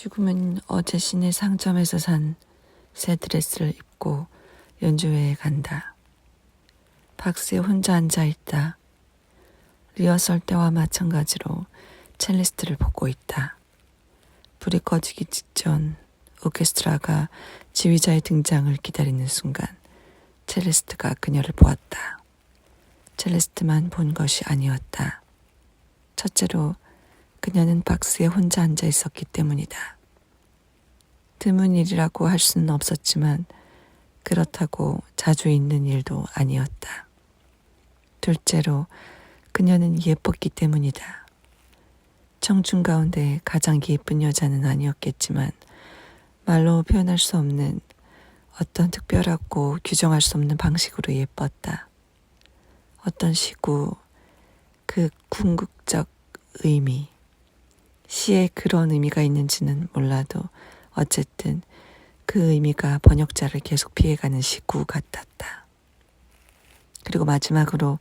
죽음은 어제 시내 상점에서 산 새 드레스를 입고 연주회에 간다. 박스에 혼자 앉아 있다. 리허설 때와 마찬가지로 첼리스트를 보고 있다. 불이 꺼지기 직전 오케스트라가 지휘자의 등장을 기다리는 순간 첼리스트가 그녀를 보았다. 첼리스트만 본 것이 아니었다. 첫째로 그녀는 박스에 혼자 앉아 있었기 때문이다. 드문 일이라고 할 수는 없었지만 그렇다고 자주 있는 일도 아니었다. 둘째로 그녀는 예뻤기 때문이다. 청춘 가운데 가장 예쁜 여자는 아니었겠지만 말로 표현할 수 없는 어떤 특별하고 규정할 수 없는 방식으로 예뻤다. 어떤 시구, 그 궁극적 의미, 시에 그런 의미가 있는지는 몰라도 어쨌든 그 의미가 번역자를 계속 피해가는 시구 같았다. 그리고 마지막으로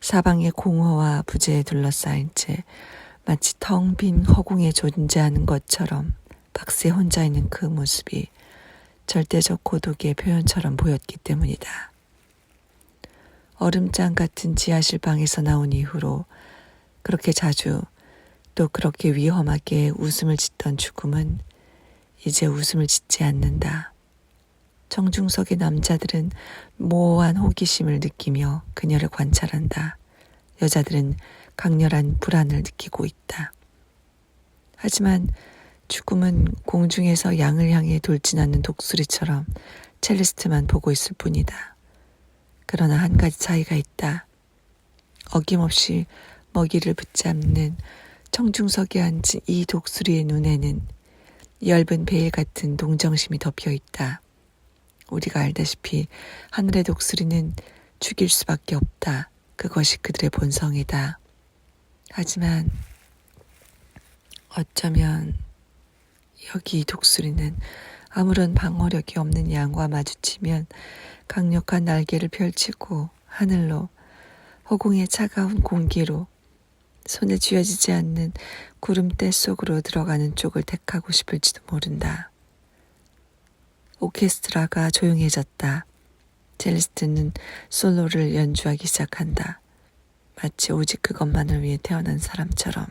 사방의 공허와 부재에 둘러싸인 채 마치 텅 빈 허공에 존재하는 것처럼 박스에 혼자 있는 그 모습이 절대적 고독의 표현처럼 보였기 때문이다. 얼음장 같은 지하실 방에서 나온 이후로 그렇게 자주 또 그렇게 위험하게 웃음을 짓던 죽음은 이제 웃음을 짓지 않는다. 정중석의 남자들은 모호한 호기심을 느끼며 그녀를 관찰한다. 여자들은 강렬한 불안을 느끼고 있다. 하지만 죽음은 공중에서 양을 향해 돌진하는 독수리처럼 첼리스트만 보고 있을 뿐이다. 그러나 한 가지 차이가 있다. 어김없이 먹이를 붙잡는 청중석에 앉은 이 독수리의 눈에는 엷은 베일 같은 동정심이 덮여 있다. 우리가 알다시피 하늘의 독수리는 죽일 수밖에 없다. 그것이 그들의 본성이다. 하지만 어쩌면 여기 이 독수리는 아무런 방어력이 없는 양과 마주치면 강력한 날개를 펼치고 하늘로 허공의 차가운 공기로 손에 쥐어지지 않는 구름대 속으로 들어가는 쪽을 택하고 싶을지도 모른다. 오케스트라가 조용해졌다. 첼리스트는 솔로를 연주하기 시작한다. 마치 오직 그것만을 위해 태어난 사람처럼.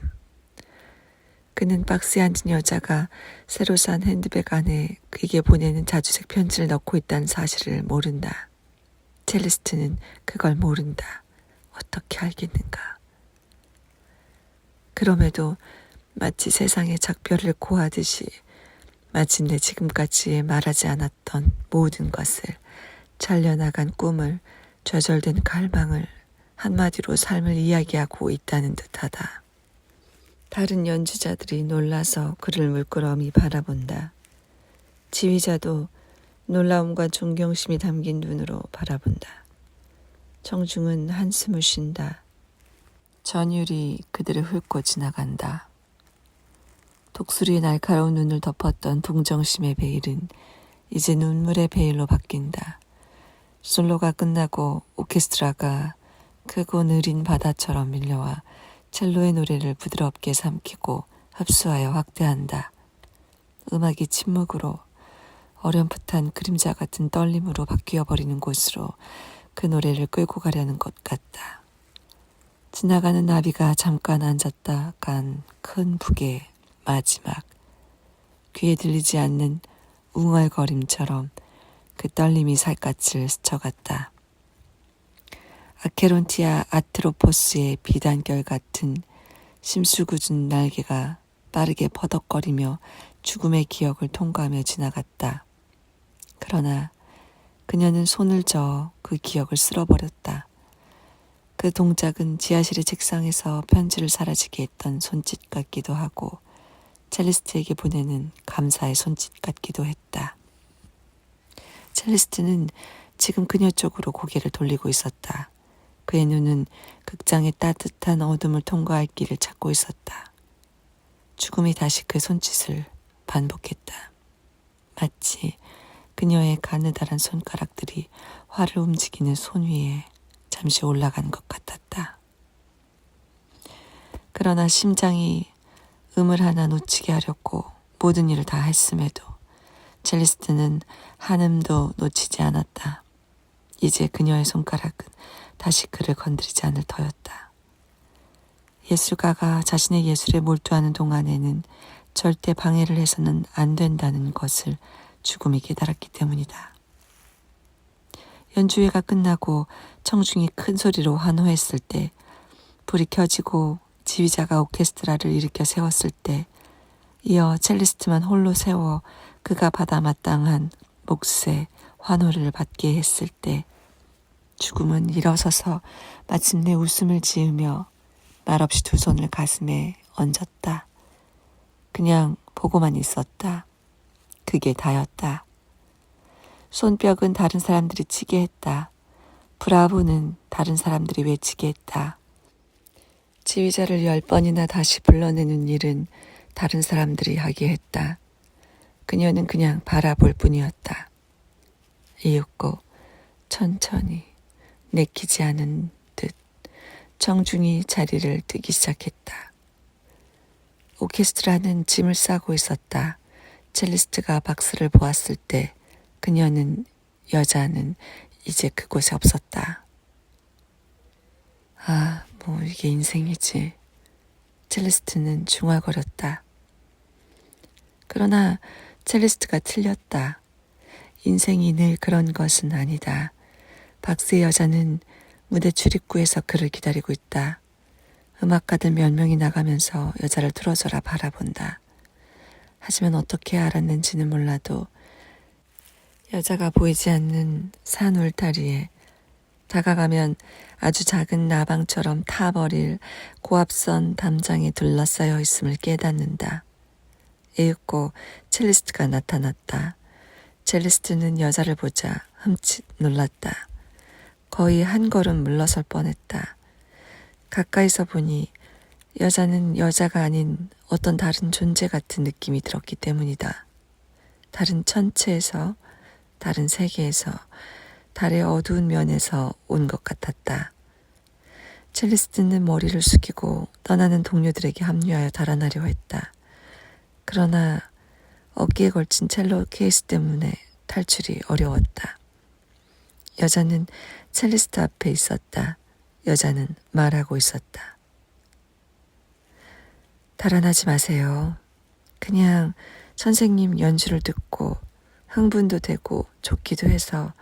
그는 박스에 앉은 여자가 새로 산 핸드백 안에 그에게 보내는 자주색 편지를 넣고 있다는 사실을 모른다. 첼리스트는 그걸 모른다. 어떻게 알겠는가? 그럼에도 마치 세상의 작별을 고하듯이 마침내 지금까지 말하지 않았던 모든 것을 잘려나간 꿈을 좌절된 갈망을 한마디로 삶을 이야기하고 있다는 듯하다. 다른 연주자들이 놀라서 그를 물끄러미 바라본다. 지휘자도 놀라움과 존경심이 담긴 눈으로 바라본다. 정중은 한숨을 쉰다. 전율이 그들을 훑고 지나간다. 독수리의 날카로운 눈을 덮었던 동정심의 베일은 이제 눈물의 베일로 바뀐다. 솔로가 끝나고 오케스트라가 크고 느린 바다처럼 밀려와 첼로의 노래를 부드럽게 삼키고 흡수하여 확대한다. 음악이 침묵으로 어렴풋한 그림자 같은 떨림으로 바뀌어 버리는 곳으로 그 노래를 끌고 가려는 것 같다. 지나가는 나비가 잠깐 앉았다 간 큰 북의 마지막 귀에 들리지 않는 웅얼거림처럼 그 떨림이 살갗을 스쳐갔다. 아케론티아 아트로포스의 비단결 같은 심수궂은 날개가 빠르게 퍼덕거리며 죽음의 기억을 통과하며 지나갔다. 그러나 그녀는 손을 저어 그 기억을 쓸어버렸다. 그 동작은 지하실의 책상에서 편지를 사라지게 했던 손짓 같기도 하고 첼리스트에게 보내는 감사의 손짓 같기도 했다. 첼리스트는 지금 그녀 쪽으로 고개를 돌리고 있었다. 그의 눈은 극장의 따뜻한 어둠을 통과할 길을 찾고 있었다. 죽음이 다시 그 손짓을 반복했다. 마치 그녀의 가느다란 손가락들이 활을 움직이는 손 위에 잠시 올라간 것 같았다. 그러나 심장이 음을 하나 놓치게 하려고 모든 일을 다 했음에도 첼리스트는 한음도 놓치지 않았다. 이제 그녀의 손가락은 다시 그를 건드리지 않을 터였다. 예술가가 자신의 예술에 몰두하는 동안에는 절대 방해를 해서는 안 된다는 것을 죽음이 깨달았기 때문이다. 연주회가 끝나고 청중이 큰 소리로 환호했을 때, 불이 켜지고 지휘자가 오케스트라를 일으켜 세웠을 때, 이어 첼리스트만 홀로 세워 그가 받아 마땅한 몫의 환호를 받게 했을 때, 죽음은 일어서서 마침내 웃음을 지으며 말없이 두 손을 가슴에 얹었다. 그냥 보고만 있었다. 그게 다였다. 손뼉은 다른 사람들이 치게 했다. 브라보는 다른 사람들이 외치게 했다. 지휘자를 열 번이나 다시 불러내는 일은 다른 사람들이 하게 했다. 그녀는 그냥 바라볼 뿐이었다. 이윽고 천천히 내키지 않은 듯 청중이 자리를 뜨기 시작했다. 오케스트라는 짐을 싸고 있었다. 첼리스트가 박스를 보았을 때 그녀는 여자는 이제 그곳에 없었다. 아, 뭐 이게 인생이지. 첼리스트는 중얼거렸다. 그러나 첼리스트가 틀렸다. 인생이 늘 그런 것은 아니다. 박스의 여자는 무대 출입구에서 그를 기다리고 있다. 음악가들 몇 명이 나가면서 여자를 틀어져라 바라본다. 하지만 어떻게 알았는지는 몰라도 여자가 보이지 않는 산 울타리에 다가가면 아주 작은 나방처럼 타버릴 고압선 담장에 둘러싸여 있음을 깨닫는다. 이윽고 첼리스트가 나타났다. 첼리스트는 여자를 보자 흠칫 놀랐다. 거의 한 걸음 물러설 뻔했다. 가까이서 보니 여자는 여자가 아닌 어떤 다른 존재 같은 느낌이 들었기 때문이다. 다른 천체에서, 다른 세계에서, 달의 어두운 면에서 온 것 같았다. 첼리스트는 머리를 숙이고 떠나는 동료들에게 합류하여 달아나려 했다. 그러나 어깨에 걸친 첼로 케이스 때문에 탈출이 어려웠다. 여자는 첼리스트 앞에 있었다. 여자는 말하고 있었다. 달아나지 마세요. 그냥 선생님 연주를 듣고 흥분도 되고 좋기도 해서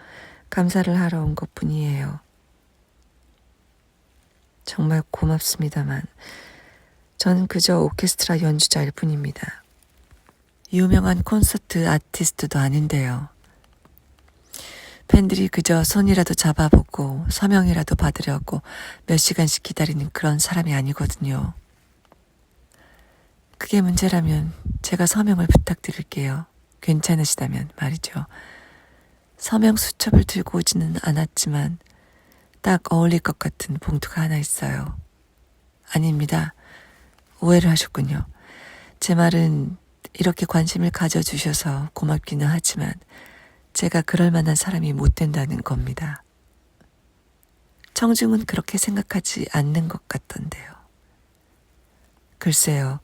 감사를 하러 온 것 뿐이에요. 정말 고맙습니다만 저는 그저 오케스트라 연주자일 뿐입니다. 유명한 콘서트 아티스트도 아닌데요. 팬들이 그저 손이라도 잡아보고 서명이라도 받으려고 몇 시간씩 기다리는 그런 사람이 아니거든요. 그게 문제라면 제가 서명을 부탁드릴게요. 괜찮으시다면 말이죠. 서명 수첩을 들고 오지는 않았지만 딱 어울릴 것 같은 봉투가 하나 있어요. 아닙니다. 오해를 하셨군요. 제 말은 이렇게 관심을 가져주셔서 고맙기는 하지만 제가 그럴 만한 사람이 못 된다는 겁니다. 청중은 그렇게 생각하지 않는 것 같던데요. 글쎄요,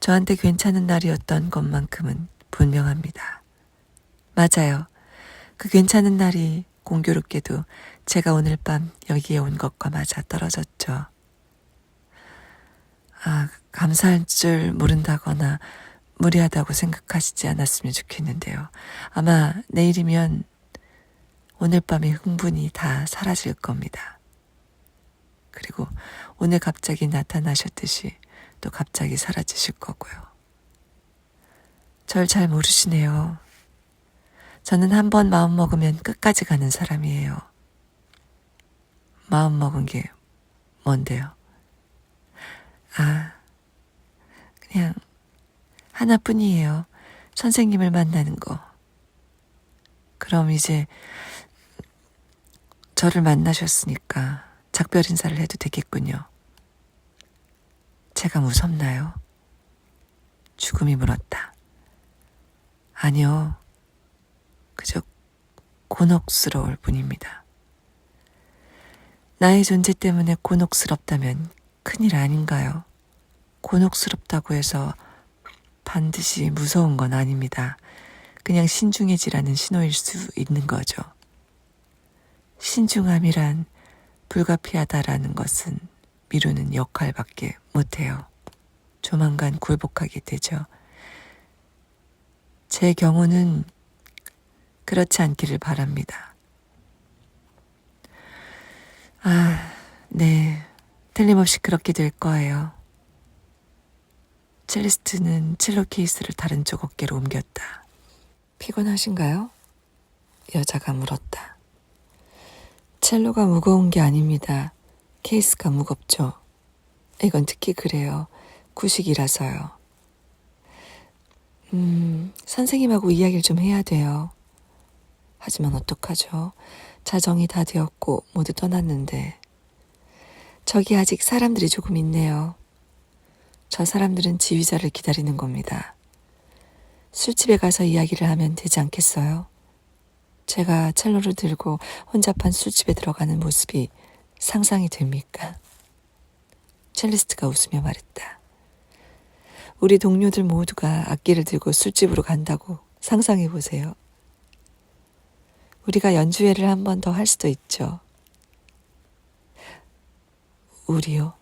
저한테 괜찮은 날이었던 것만큼은 분명합니다. 맞아요. 그 괜찮은 날이 공교롭게도 제가 오늘 밤 여기에 온 것과 맞아 떨어졌죠. 아, 감사할 줄 모른다거나 무리하다고 생각하시지 않았으면 좋겠는데요. 아마 내일이면 오늘 밤의 흥분이 다 사라질 겁니다. 그리고 오늘 갑자기 나타나셨듯이 또 갑자기 사라지실 거고요. 절 잘 모르시네요. 저는 한 번 마음 먹으면 끝까지 가는 사람이에요. 마음 먹은 게 뭔데요? 아, 그냥 하나뿐이에요. 선생님을 만나는 거. 그럼 이제 저를 만나셨으니까 작별 인사를 해도 되겠군요. 제가 무섭나요? 죽음이 물었다. 아니요. 그저 곤혹스러울 뿐입니다. 나의 존재 때문에 곤혹스럽다면 큰일 아닌가요? 곤혹스럽다고 해서 반드시 무서운 건 아닙니다. 그냥 신중해지라는 신호일 수 있는 거죠. 신중함이란 불가피하다라는 것은 미루는 역할밖에 못해요. 조만간 굴복하게 되죠. 제 경우는 그렇지 않기를 바랍니다. 아, 네. 틀림없이 그렇게 될 거예요. 첼리스트는 첼로 케이스를 다른 쪽 어깨로 옮겼다. 피곤하신가요? 여자가 물었다. 첼로가 무거운 게 아닙니다. 케이스가 무겁죠. 이건 특히 그래요. 구식이라서요. 음, 선생님하고 이야기를 좀 해야 돼요. 하지만 어떡하죠? 자정이 다 되었고 모두 떠났는데. 저기 아직 사람들이 조금 있네요. 저 사람들은 지휘자를 기다리는 겁니다. 술집에 가서 이야기를 하면 되지 않겠어요? 제가 첼로를 들고 혼잡한 술집에 들어가는 모습이 상상이 됩니까? 첼리스트가 웃으며 말했다. 우리 동료들 모두가 악기를 들고 술집으로 간다고 상상해 보세요. 우리가 연주회를 한 번 더 할 수도 있죠. 우리요.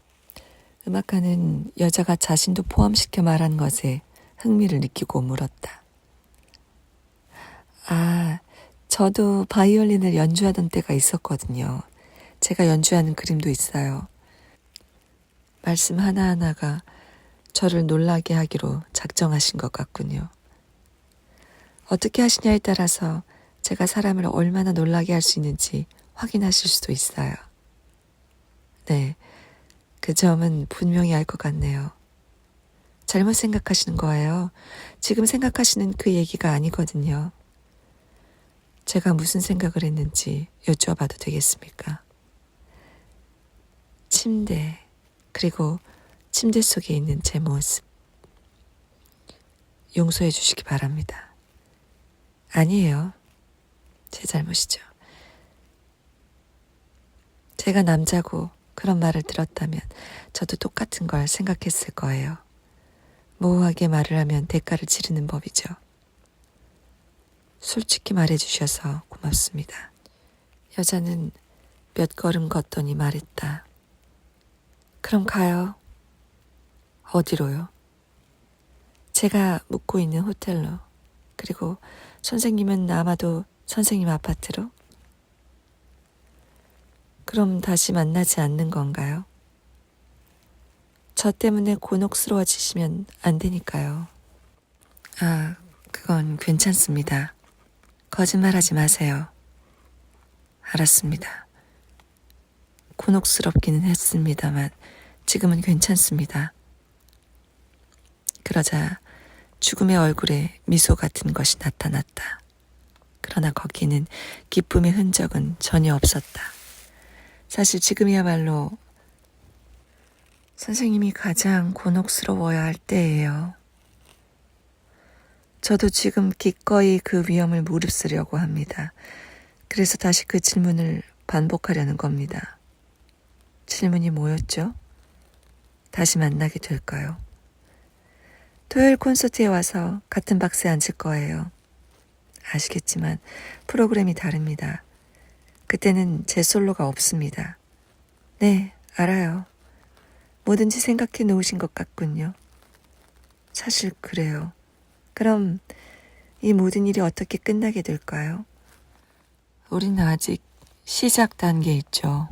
음악가는 여자가 자신도 포함시켜 말한 것에 흥미를 느끼고 물었다. 아, 저도 바이올린을 연주하던 때가 있었거든요. 제가 연주하는 그림도 있어요. 말씀 하나하나가 저를 놀라게 하기로 작정하신 것 같군요. 어떻게 하시냐에 따라서 제가 사람을 얼마나 놀라게 할 수 있는지 확인하실 수도 있어요. 네, 그 점은 분명히 알 것 같네요. 잘못 생각하시는 거예요. 지금 생각하시는 그 얘기가 아니거든요. 제가 무슨 생각을 했는지 여쭈어봐도 되겠습니까? 침대, 그리고 침대 속에 있는 제 모습. 용서해 주시기 바랍니다. 아니에요. 제 잘못이죠. 제가 남자고 그런 말을 들었다면 저도 똑같은 걸 생각했을 거예요. 모호하게 말을 하면 대가를 치르는 법이죠. 솔직히 말해주셔서 고맙습니다. 여자는 몇 걸음 걷더니 말했다. 그럼 가요. 어디로요? 제가 묵고 있는 호텔로. 그리고 선생님은 아마도 선생님 아파트로? 그럼 다시 만나지 않는 건가요? 저 때문에 곤혹스러워지시면 안 되니까요. 아, 그건 괜찮습니다. 거짓말하지 마세요. 알았습니다. 곤혹스럽기는 했습니다만 지금은 괜찮습니다. 그러자 죽음의 얼굴에 미소 같은 것이 나타났다. 그러나 거기는 기쁨의 흔적은 전혀 없었다. 사실 지금이야말로 선생님이 가장 곤혹스러워야 할 때예요. 저도 지금 기꺼이 그 위험을 무릅쓰려고 합니다. 그래서 다시 그 질문을 반복하려는 겁니다. 질문이 뭐였죠? 다시 만나게 될까요? 토요일 콘서트에 와서 같은 박스에 앉을 거예요. 아시겠지만 프로그램이 다릅니다. 그때는 제 솔로가 없습니다. 네, 알아요. 뭐든지 생각해 놓으신 것 같군요. 사실 그래요. 그럼 이 모든 일이 어떻게 끝나게 될까요? 우리는 아직 시작 단계에 있죠.